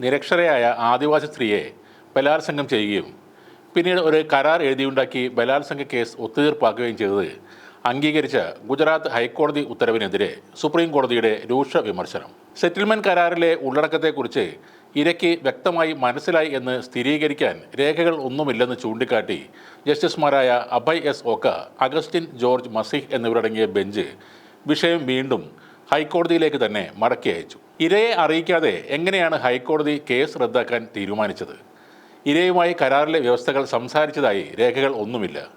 നിരക്ഷരയായ ആദിവാസി സ്ത്രീയെ ബലാത്സംഗം ചെയ്യുകയും പിന്നീട് ഒരു കരാർ എഴുതിയുണ്ടാക്കി ബലാത്സംഗ കേസ് ഒത്തുതീർപ്പാക്കുകയും ചെയ്തത് അംഗീകരിച്ച ഗുജറാത്ത് ഹൈക്കോടതി ഉത്തരവിനെതിരെ സുപ്രീം കോടതിയുടെ രൂക്ഷ വിമർശനം. സെറ്റിൽമെന്റ് കരാറിലെ ഉള്ളടക്കത്തെക്കുറിച്ച് ഇരയ്ക്ക് വ്യക്തമായി മനസ്സിലായി എന്ന് സ്ഥിരീകരിക്കാൻ രേഖകൾ ഒന്നുമില്ലെന്ന് ചൂണ്ടിക്കാട്ടി ജസ്റ്റിസുമാരായ Abhay S Oka Augustine George Masih എന്നിവരടങ്ങിയ ബെഞ്ച് വിഷയം വീണ്ടും ഹൈക്കോടതിയിലേക്ക് തന്നെ മടക്കി അയച്ചു. ഇരയെ അറിയിക്കാതെ എങ്ങനെയാണ് ഹൈക്കോടതി കേസ് റദ്ദാക്കാൻ തീരുമാനിച്ചത്? ഇരയുമായി കരാറിലെ വ്യവസ്ഥകൾ സംസാരിച്ചതായി രേഖകൾ ഒന്നുമില്ല.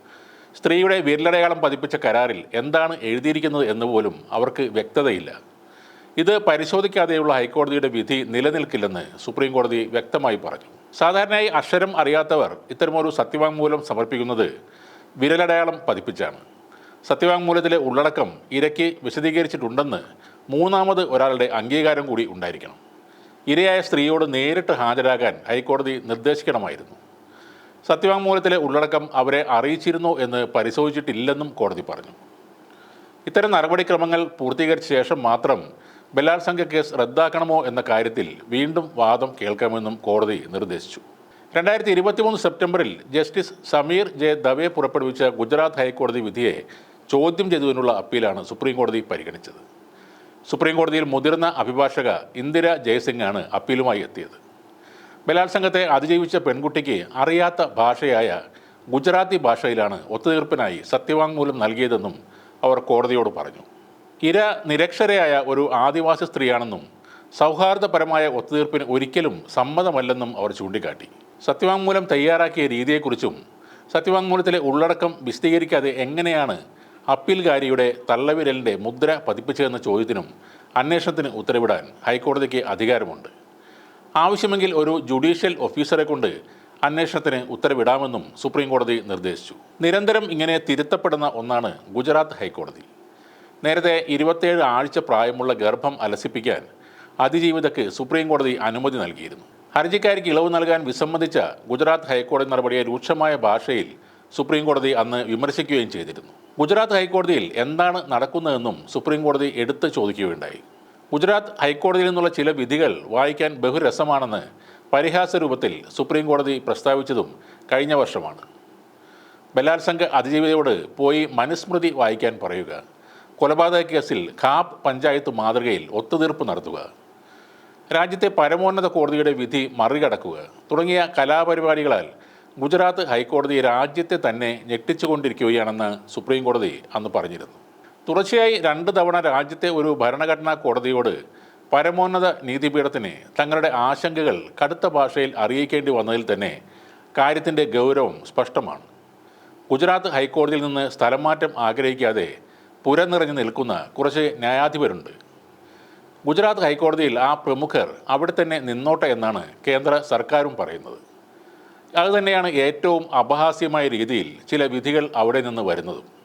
സ്ത്രീയുടെ വിരലടയാളം പതിപ്പിച്ച കരാറിൽ എന്താണ് എഴുതിയിരിക്കുന്നത് എന്ന് പോലും അവർക്ക് വ്യക്തതയില്ല. ഇത് പരിശോധിക്കാതെയുള്ള ഹൈക്കോടതിയുടെ വിധി നിലനിൽക്കില്ലെന്ന് സുപ്രീം കോടതി വ്യക്തമായി പറഞ്ഞു. സാധാരണയായി അക്ഷരം അറിയാത്തവർ ഇത്തരമൊരു സത്യവാങ്മൂലം സമർപ്പിക്കുന്നത് വിരലടയാളം പതിപ്പിച്ചാണ്. സത്യവാങ്മൂലത്തിലെ ഉള്ളടക്കം ഇരയ്ക്ക് വിശദീകരിച്ചിട്ടുണ്ടെന്ന് മൂന്നാമത് ഒരാളുടെ അംഗീകാരം കൂടി ഉണ്ടായിരിക്കണം. ഇരയായ സ്ത്രീയോട് നേരിട്ട് ഹാജരാകാൻ ഹൈക്കോടതി നിർദ്ദേശിക്കണമായിരുന്നു. സത്യവാങ്മൂലത്തിലെ ഉള്ളടക്കം അവരെ അറിയിച്ചിരുന്നോ എന്ന് പരിശോധിച്ചിട്ടില്ലെന്നും കോടതി പറഞ്ഞു. ഇത്തരം നടപടിക്രമങ്ങൾ പൂർത്തീകരിച്ച ശേഷം മാത്രം ബലാത്സംഗ കേസ് റദ്ദാക്കണമോ എന്ന കാര്യത്തിൽ വീണ്ടും വാദം കേൾക്കാമെന്നും കോടതി നിർദ്ദേശിച്ചു. രണ്ടായിരത്തി ഇരുപത്തിമൂന്ന് സെപ്റ്റംബറിൽ ജസ്റ്റിസ് സമീർ ജെ ദവെ പുറപ്പെടുവിച്ച ഗുജറാത്ത് ഹൈക്കോടതി വിധിയെ ചോദ്യം ചെയ്തതിനുള്ള അപ്പീലാണ് സുപ്രീം കോടതി പരിഗണിച്ചത്. സുപ്രീം കോടതിയിൽ മുതിർന്ന അഭിഭാഷക ഇന്ദിര ജയസിംഗാണ് അപ്പീലുമായി എത്തിയത്. ബലാത്സംഗത്തെ അതിജീവിച്ച പെൺകുട്ടിക്ക് അറിയാത്ത ഭാഷയായ ഗുജറാത്തി ഭാഷയിലാണ് ഒത്തുതീർപ്പിനായി സത്യവാങ്മൂലം നൽകിയതെന്നും അവർ കോടതിയോട് പറഞ്ഞു. ഇര നിരക്ഷരയായ ഒരു ആദിവാസി സ്ത്രീയാണെന്നും സൗഹാർദ്ദപരമായ ഒത്തുതീർപ്പിന് ഒരിക്കലും സമ്മതമല്ലെന്നും അവർ ചൂണ്ടിക്കാട്ടി. സത്യവാങ്മൂലം തയ്യാറാക്കിയ രീതിയെക്കുറിച്ചും സത്യവാങ്മൂലത്തിലെ ഉള്ളടക്കം വിശദീകരിക്കാതെ എങ്ങനെയാണ് അപ്പീൽകാരിയുടെ തള്ളവിരലിന്റെ മുദ്ര പതിപ്പിച്ചതെന്ന ചോദ്യത്തിനും അന്വേഷണത്തിന് ഉത്തരവിടാൻ ഹൈക്കോടതിക്ക് അധികാരമുണ്ട്. ആവശ്യമെങ്കിൽ ഒരു ജുഡീഷ്യൽ ഓഫീസറെ കൊണ്ട് അന്വേഷണത്തിന് ഉത്തരവിടാമെന്നും സുപ്രീം കോടതി നിർദ്ദേശിച്ചു. നിരന്തരം ഇങ്ങനെ തിരുത്തപ്പെടുന്ന ഒന്നാണ് ഗുജറാത്ത് ഹൈക്കോടതി. നേരത്തെ ഇരുപത്തേഴ് ആഴ്ച പ്രായമുള്ള ഗർഭം അലസിപ്പിക്കാൻ അതിജീവിതയ്ക്ക് സുപ്രീം കോടതി അനുമതി നൽകിയിരുന്നു. ഹർജിക്കാരിക്ക് ഇളവ് നൽകാൻ വിസമ്മതിച്ച ഗുജറാത്ത് ഹൈക്കോടതി നടപടിയെ രൂക്ഷമായ ഭാഷയിൽ സുപ്രീം കോടതി അന്ന് വിമർശിക്കുകയും ചെയ്തിരുന്നു. ഗുജറാത്ത് ഹൈക്കോടതിയിൽ എന്താണ് നടക്കുന്നതെന്നും സുപ്രീം കോടതി എടുത്ത് ചോദിക്കുകയുണ്ടായി. ഗുജറാത്ത് ഹൈക്കോടതിയിൽ നിന്നുള്ള ചില വിധികൾ വായിക്കാൻ ബഹുരസമാണെന്ന് പരിഹാസ രൂപത്തിൽ സുപ്രീം കോടതി പ്രസ്താവിച്ചതും കഴിഞ്ഞ വർഷമാണ്. ബലാത്സംഗ അതിജീവിതയോട് പോയി മനുസ്മൃതി വായിക്കാൻ പറയുക. കൊലപാതക കേസിൽ ഖാബ് പഞ്ചായത്ത് മാതൃകയിൽ ഒത്തുതീർപ്പ് നടത്തുക. രാജ്യത്തെ പരമോന്നത കോടതിയുടെ വിധി മറികടക്കുക. തുടങ്ങിയ കലാപരിപാടികളാൽ ഗുജറാത്ത് ഹൈക്കോടതി രാജ്യത്തെ തന്നെ ഞെട്ടിച്ചുകൊണ്ടിരിക്കുകയാണെന്ന് സുപ്രീം കോടതി അന്ന് പറഞ്ഞിരുന്നു. തുടർച്ചയായി രണ്ട് തവണ രാജ്യത്തെ ഒരു ഭരണഘടനാ കോടതിയോട് പരമോന്നത നീതിപീഠത്തിന് തങ്ങളുടെ ആശങ്കകൾ കടുത്ത ഭാഷയിൽ അറിയിക്കേണ്ടി വന്നതിൽ തന്നെ കാര്യത്തിന്റെ ഗൗരവം സ്പഷ്ടമാണ്. ഗുജറാത്ത് ഹൈക്കോടതിയിൽ നിന്ന് സ്ഥലം മാറ്റം ആഗ്രഹിക്കാതെ പുരനിറഞ്ഞു നിൽക്കുന്ന കുറച്ച് ന്യായാധിപരുണ്ട്. ഗുജറാത്ത് ഹൈക്കോടതിയിൽ ആ പ്രമുഖർ അവിടെ തന്നെ നിന്നോട്ടെ എന്നാണ് കേന്ദ്ര സർക്കാരും പറയുന്നത്. അതുതന്നെയാണ് ഏറ്റവും അപഹാസ്യമായ രീതിയിൽ ചില വിധികൾ അവിടെ നിന്ന് വരുന്നതും.